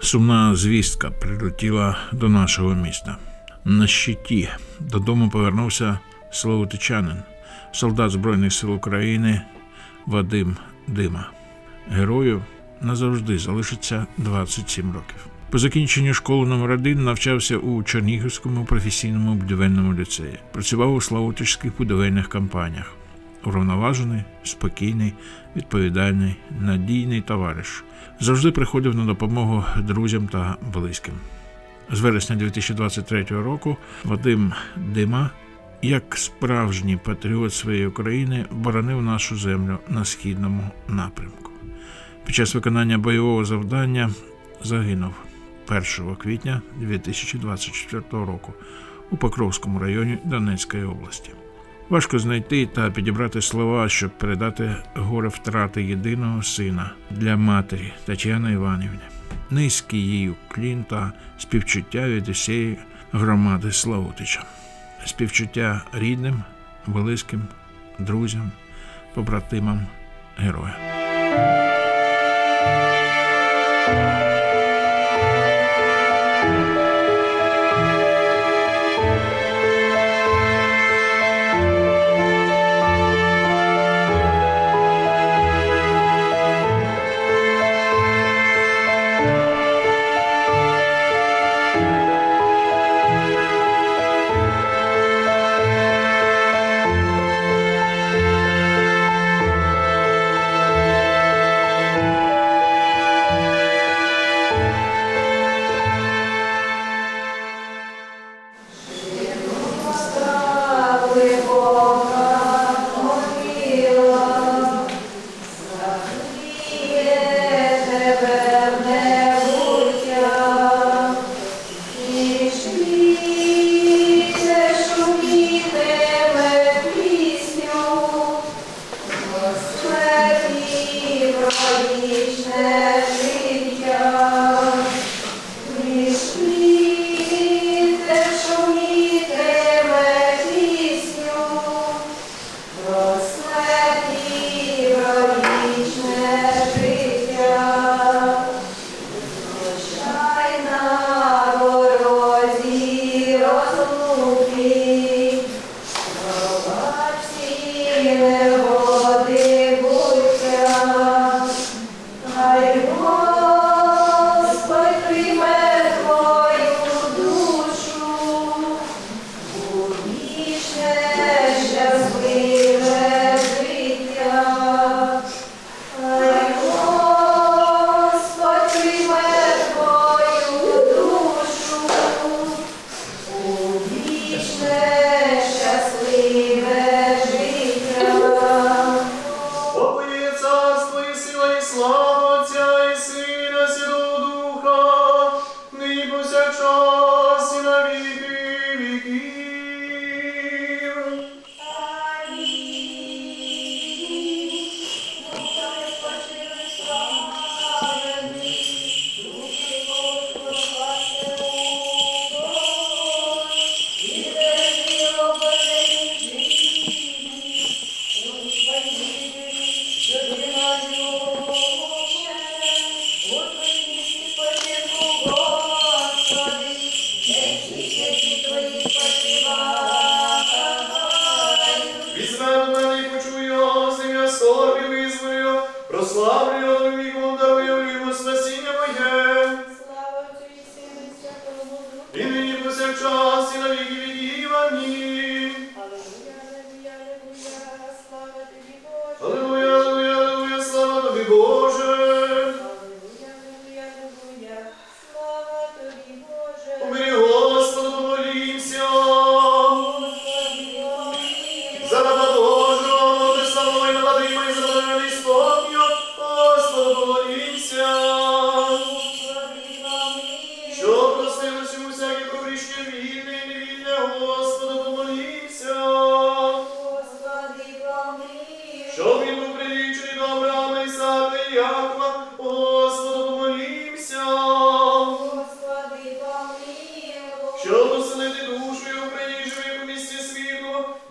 Сумна звістка прилетіла до нашого міста. На щиті додому повернувся словотичанин, солдат Збройних сил України Вадим Дима. Герою назавжди залишиться 27 років. По закінченню школи номер 1 навчався у Чернігівському професійному будівельному ліцеї. Працював у славутичських будівельних компаніях. Уравноважений, спокійний, відповідальний, надійний товариш. Завжди приходив на допомогу друзям та близьким. З вересня 2023 року Вадим Дима, як справжній патріот своєї України, боронив нашу землю на східному напрямку. Під час виконання бойового завдання загинув 1 квітня 2024 року у Покровському районі Донецької області. Важко знайти та підібрати слова, щоб передати горе втрати єдиного сина для матері Тетяни Іванівни. Низький їй уклін та співчуття від усієї громади Славутича. Співчуття рідним, близьким, друзям, побратимам героя.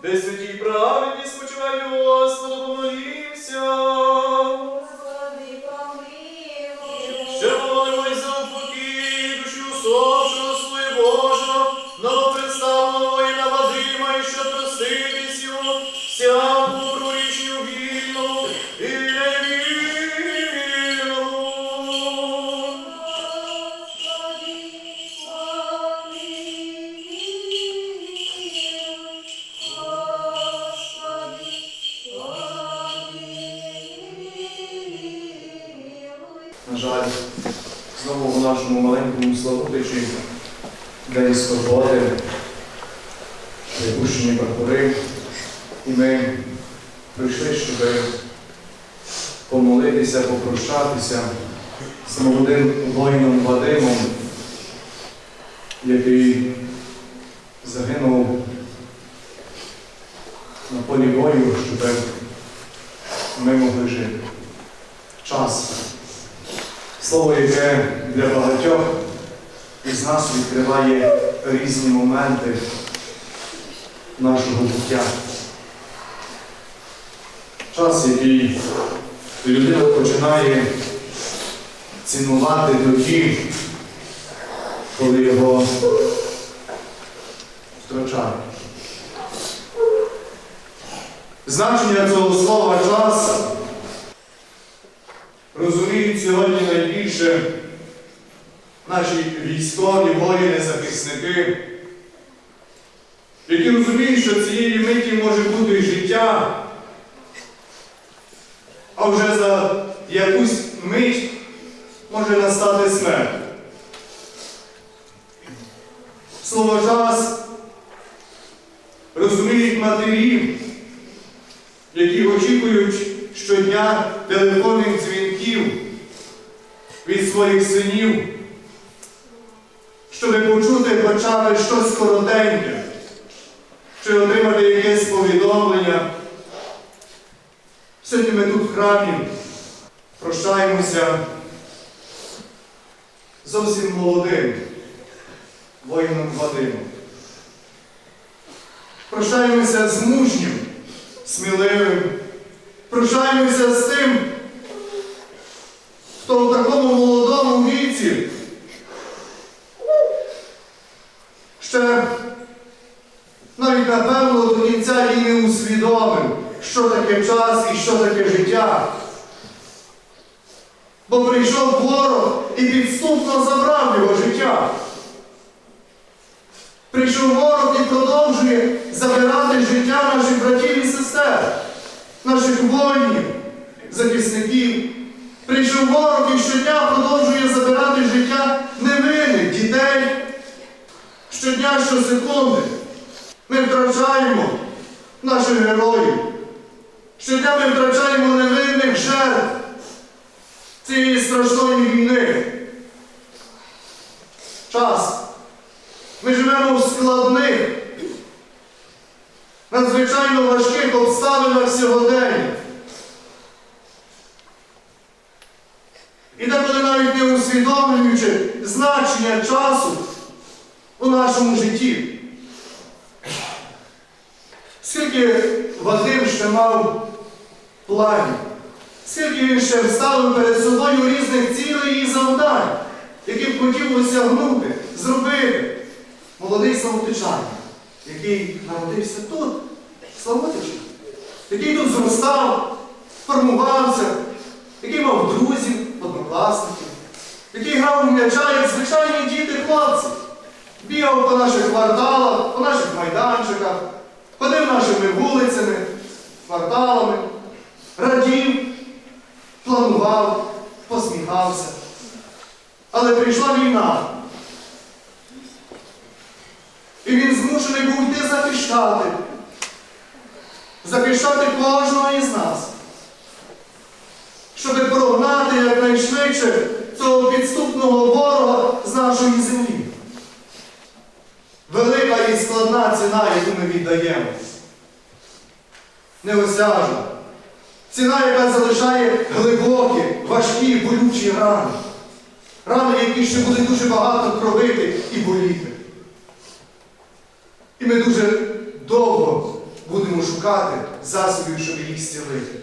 де святій праведні спочивай, Господу помолімся. Славутичі, День Скорботи, припущені прапори. І ми прийшли, щоб помолитися, попрощатися з молодим воїном Вадимом, який загинув на полі бою, щоб ми могли жити. Час. Слово, яке для багатьох із нас відкриває різні моменти нашого буття. Час, який людина починає цінувати тоді, коли його втрачають. Значення цього слова час розуміють сьогодні найбільше наші військові, воїни, захисники, які розуміють, що цієї миті може бути життя, а вже за якусь мить може настати смерть. Слово час розуміють матері, які очікують щодня телефонних дзвінків від своїх синів, щоб почути хоча б щось коротеньке, чи отримати якесь повідомлення. Сьогодні ми тут в храмі прощаємося зовсім молодим воїном Вадимом. Прощаємося з мужнім, сміливим. Прощаємося з тим, хто в такому молодому віці ще навіть напевно до кінця і не усвідомив, що таке час і що таке життя. Бо прийшов ворог і підступно забрав його життя. Прийшов ворог і продовжує забирати життя наших братів і сестер, наших воїнів, захисників. Прийшов ворог і щодня продовжує забирати життя невинних. Щодня, щосекунди ми втрачаємо наших героїв. Щодня ми втрачаємо невинних жертв цієї страшної війни. Час. Ми живемо в складних, надзвичайно важких обставинах сьогодення. І деколи навіть не усвідомлюючи значення часу у нашому житті. Скільки Вадим ще мав планів, скільки він ще вставив перед собою різних цілей і завдань, які б хотів осягнути, зробити. Молодий Славутичанин, який народився тут, Славутичі, який тут зростав, формувався, який мав друзів, однокласників, який грав у м'яча, як звичайні діти хлопці, бігав по наших кварталах, по наших майданчиках, ходив нашими вулицями, кварталами, радів, планував, посміхався. Але прийшла війна. І він змушений був йти захищати. Захищати кожного із нас. Щоб прогнати якнайшвидше цього підступного ворога з нашої землі. Велика і складна ціна, яку ми віддаємо. Неосяжна. Ціна, яка залишає глибокі, важкі, болючі рани. Рани, які ще будуть дуже багато кровити і боліти. І ми дуже довго будемо шукати засобів, щоб їх зцілити.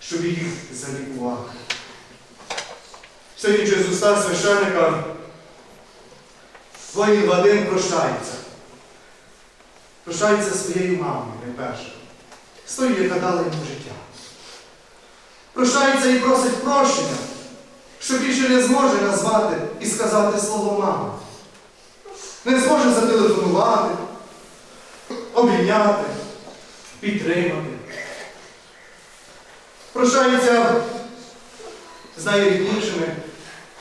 Щоб їх залікувати. Сьогодні через уста священника воїн Вадим прощається. Прощається своєю мамою, найперше. З тою, яка дала йому життя. Прощається і просить прощення, що більше не зможе назвати і сказати слово мама. Не зможе зателефонувати, обійняти, підтримати. Прощається з найріднішими,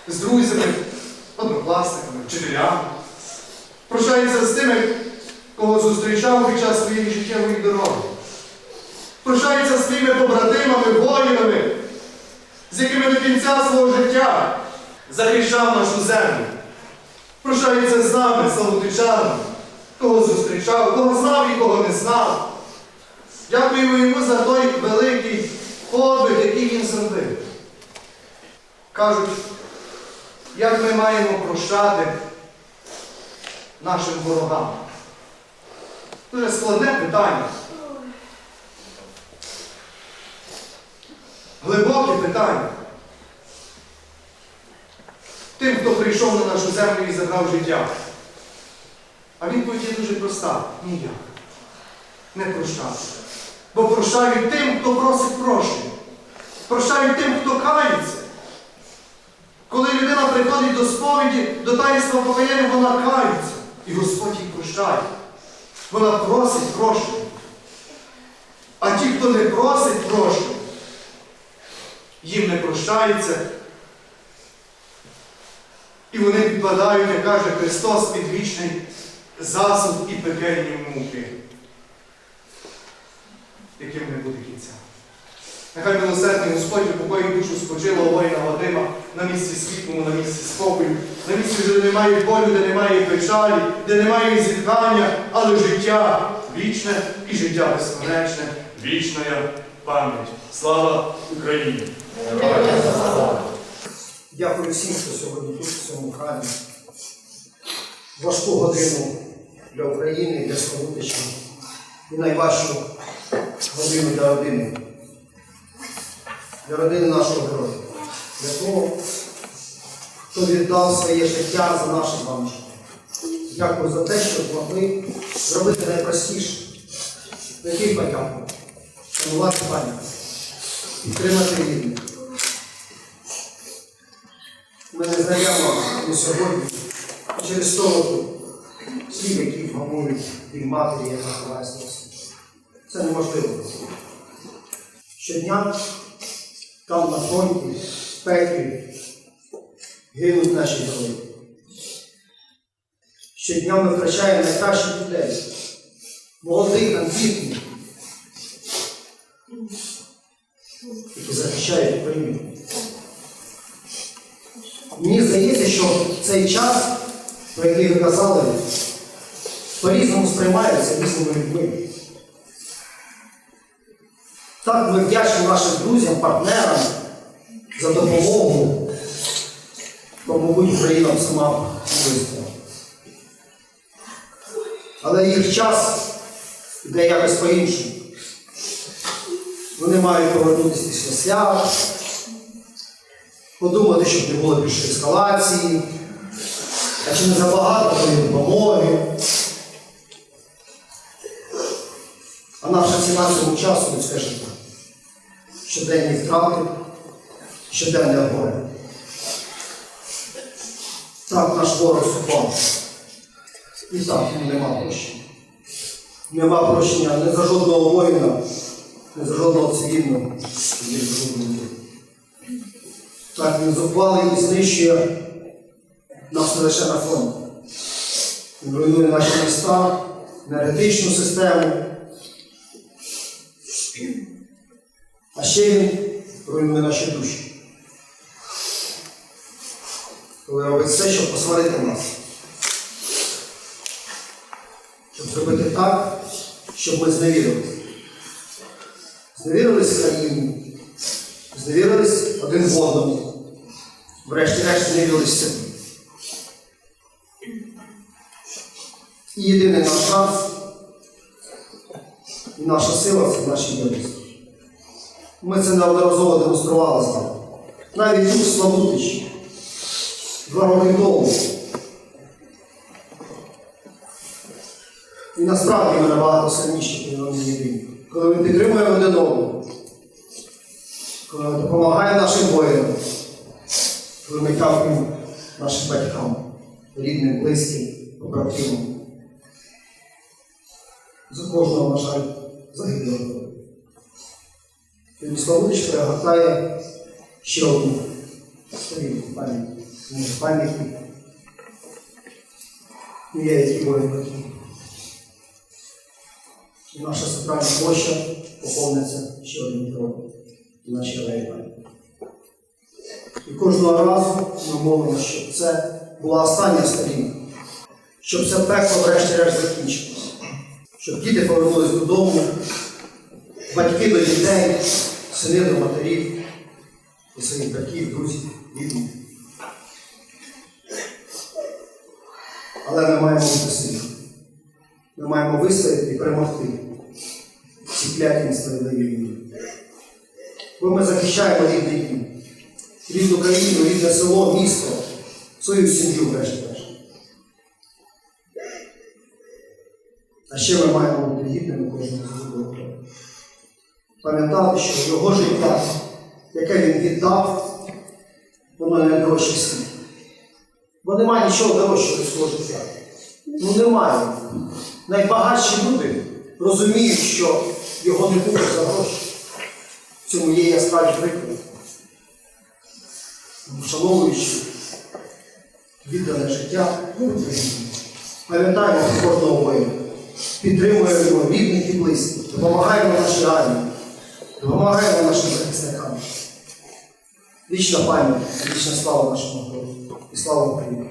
з друзями, однокласниками, вчителями. Прощається з тими, кого зустрічав під час своєї життєвої дороги. Прощається з своїми побратимами, воїнами, з якими до кінця свого життя захищав нашу землю. Прощається з нами, славутичанами, кого зустрічав, кого знав і кого не знав. Дякуємо йому за той великий подвиг, який він зробив. Кажуть, як ми маємо прощати нашим ворогам. Дуже складне питання. Глибоке питання. Тим, хто прийшов на нашу землю і забрав життя. А відповідь є дуже проста. Ніяк. Не прощати. Бо прощають тим, хто просить прощення. Прощають тим, хто кається. Коли людина приходить до сповіді, до таїнства покаяння, вона кається. І Господь їй прощає. Вона просить прощення. А ті, хто не просить прощення, їм не прощається. І вони підпадають, як каже Христос, під вічний засуд і пекельні муки, яким. Нехай милосердний Господь упокоїть душу спочилого воїна Вадима на місці світлому, на місці спокою, на місці, де немає болю, де немає печалі, де немає зітхання, але життя вічне і життя безконечне, вічна пам'ять. Слава Україні! Дякую всім, хто сьогодні тут, в цьому храмі. Важку годину для України, для Славутича. І найважчу годину для родини. Для родини нашого героя. Для того, хто віддав своє життя за наше з. Дякую за те, що змогли зробити найпростіше. Не тільки подяку, шанувати пам'ять, підтримати рідних. Ми не знаємо і сьогодні через того слів, які вгамують від матері, яка світі. Це неможливо. Щодня там на фронті, в пеклі, гинуть наші герої. Щодня ми втрачаємо найкращих людей, молодих, амбітних, які захищають Україну. Мені здається, що цей час, про який ви казали, по-різному сприймається різними людьми. Так, ми вдячні нашим друзям, партнерам за допомогу, мабуть, Україна сама вистояла. Але їх час йде якось по-іншому. Вони мають повернутися після свят, подумати, щоб не було більше ескалації, а чи не забагато такої допомоги. А наша ціна цьому часу людське життя. Щоденні втрати, щоденне горе. Так наш ворог супав. І так нема прощення. Нема прощення не за жодного воїна, не за жодного цивільного, не за жодного. Так, він зухвалий і знищує нас не лише на фронт. Він руйнує наші міста, енергетичну систему. А ще він руйнує наші душі. Коли робить все, щоб посварити нас. Щоб зробити так, щоб ми зневірилися. Зневірились країні, зневірились один в одному. Врешті-решт зневірились собі. І єдиний наш шанс і наша сила це в нашій єдності. Ми це неодноразово демонстрували з вами. Навіть тут в два роки тому. І насправді ми набагато сильніші, ми єдині. Коли ми підтримуємо один одного, коли ми допомагаємо нашим воїнам, коли ми дякуємо нашим батькам, рідним, близьким, побратимам. За кожного, на жаль, загиблого. Тоді Славутич ще одну пам'ятники. Ну, є які воювати. Наша центральна площа поповниться ще одним кроком в нашій районі. І кожного разу ми молимо, щоб це була остання сторінка, щоб це пекло врешті-решт закінчилося, щоб діти повернулись додому, батьки до дітей, до матерів, до своїх батьків, друзів, рідних. Але ми маємо бути сильні. Ми маємо вистояти і перемогти ці кляті несправедливі війни. Бо ми захищаємо рідний дім, рідну країну, рідне село, місто, свою сім'ю врешті-решт. А ще ми маємо бути гідними кожного. Пам'ятати, що його життя, яке він віддав, воно найдорожче в світі. Бо немає нічого дорожчого людського життя. Ну немає. Найбагатші люди розуміють, що його не буде за гроші. В цьому є яскраві приклади. Вшановуючи віддане життя, пам'ятаємо кожного воїна, підтримуємо його рідних і близьких, допомагаємо нашій армії, допомагаємо нашим захисникам. Вічна пам'ять, вічна слава нашому народу і слава Україні!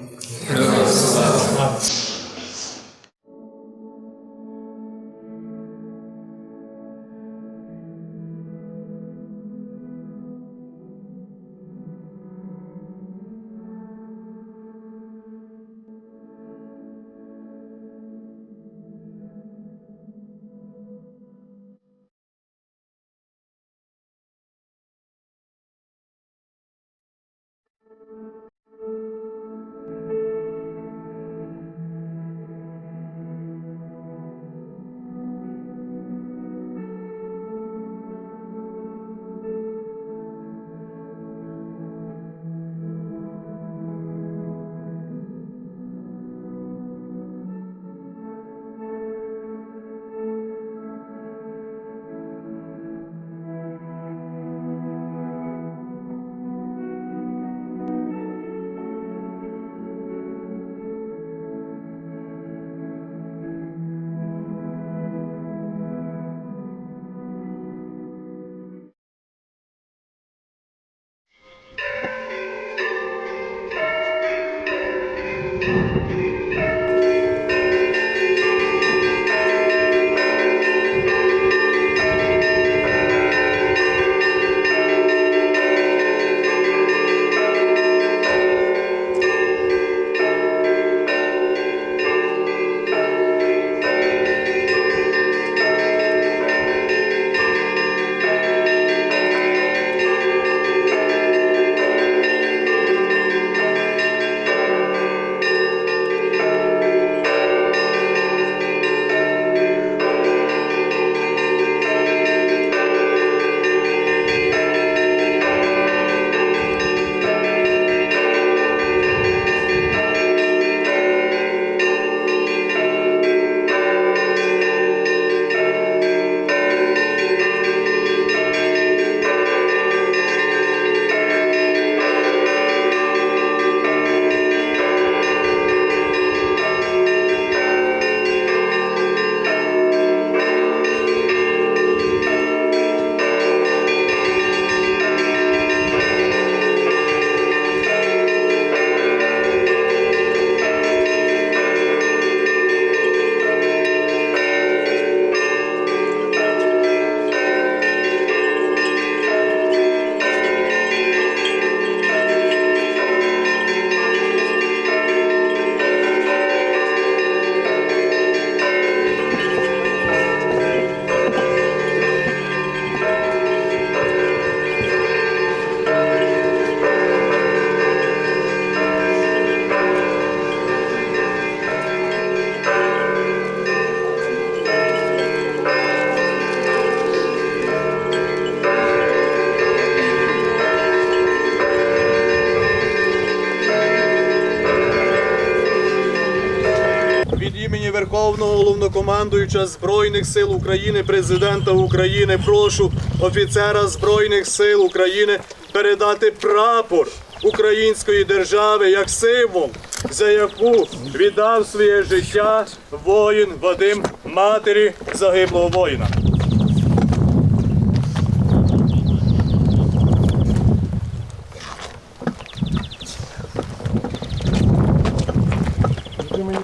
Головнокомандуюча Збройних сил України, президента України, прошу офіцера Збройних сил України передати прапор української держави як символ, за яку віддав своє життя воїн Вадим матері загиблого воїна.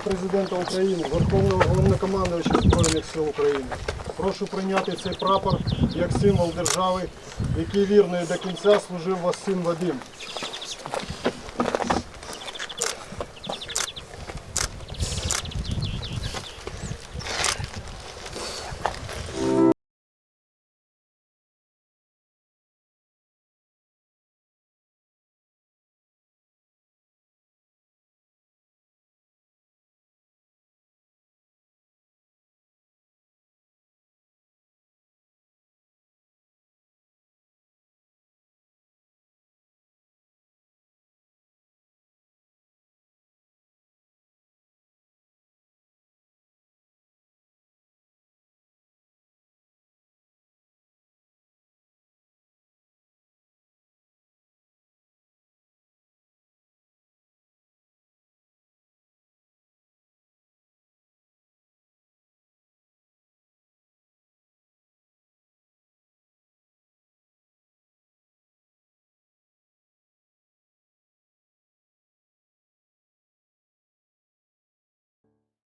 Президента України, Верховного Головнокомандувача Збройних сил України. Прошу прийняти цей прапор як символ держави, який вірно і до кінця служив вас син Вадим.